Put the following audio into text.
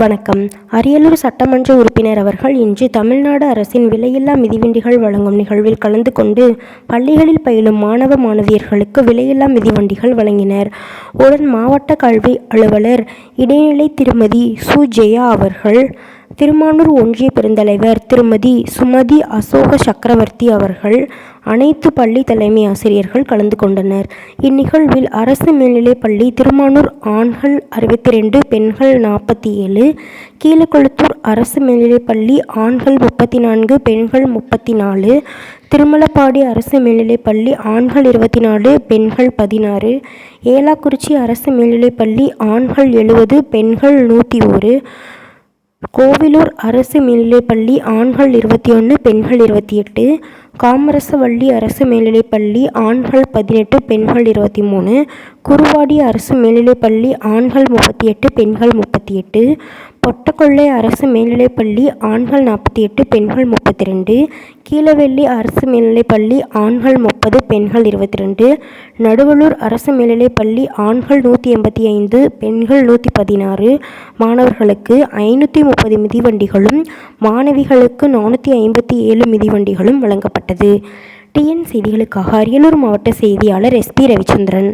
வணக்கம். அரியலூர் சட்டமன்ற உறுப்பினர் அவர்கள் இன்று தமிழ்நாடு அரசின் விலையில்லா மிதிவண்டிகள் வழங்கும் நிகழ்வில் கலந்து கொண்டு பள்ளிகளில் பயிலும் மாணவ மாணவியர்களுக்கு விலையில்லா மிதிவண்டிகள் வழங்கினர். உடன் மாவட்ட கல்வி அலுவலர் இடைநிலை திருமதி சு. ஜெயா அவர்கள் திருமானூர் ஒன்றிய பெருந்தலைவர் திருமதி சுமதி அசோக சக்கரவர்த்தி அவர்கள் அனைத்து பள்ளி தலைமை ஆசிரியர்கள் கலந்து கொண்டனர். இந்நிகழ்வில் அரசு மேல்நிலைப் பள்ளி திருமானூர் ஆண்கள் அறுபத்தி ரெண்டு பெண்கள் நாற்பத்தி ஏழு கீழக்கொளுத்தூர் அரசு மேல்நிலைப் பள்ளி ஆண்கள் முப்பத்தி நான்கு பெண்கள் முப்பத்தி நாலு திருமலப்பாடி அரசு மேல்நிலைப் பள்ளி ஆண்கள் இருபத்தி நாலு பெண்கள் பதினாறு ஏலாக்குறிச்சி அரசு மேல்நிலைப் பள்ளி ஆண்கள் எழுபது பெண்கள் நூற்றி ஒரு கோவிலூர் அரசு மேல்நிலைப்பள்ளி ஆண்கள் இருபத்தி ஒன்று பெண்கள் இருபத்தி எட்டு காமரசவள்ளி அரசு மேல்நிலைப்பள்ளி ஆண்கள் பதினெட்டு பெண்கள் இருபத்தி மூணு குருவாடி அரசு மேல்நிலைப்பள்ளி ஆண்கள் முப்பத்தி எட்டு பெண்கள் முப்பத்தி எட்டு பொட்டக்கொள்ளை அரசு மேல்நிலைப்பள்ளி ஆண்கள் நாற்பத்தி எட்டு பெண்கள் முப்பத்தி ரெண்டு கீழவெள்ளி அரசு மேல்நிலைப்பள்ளி ஆண்கள் முப்பது பெண்கள் இருபத்தி ரெண்டு நடுவலூர் அரசு மேல்நிலைப்பள்ளி ஆண்கள் நூற்றி எண்பத்தி ஐந்து பெண்கள் நூற்றி பதினாறு மாணவர்களுக்கு ஐநூற்றி முப்பது மிதிவண்டிகளும் மாணவிகளுக்கு நானூற்றி ஐம்பத்தி ஏழு மிதிவண்டிகளும் வழங்கப்பட்டது. டிஎன் செய்திகளுக்காக அரியலூர் மாவட்ட செய்தியாளர் எஸ்பி ரவிச்சந்திரன்.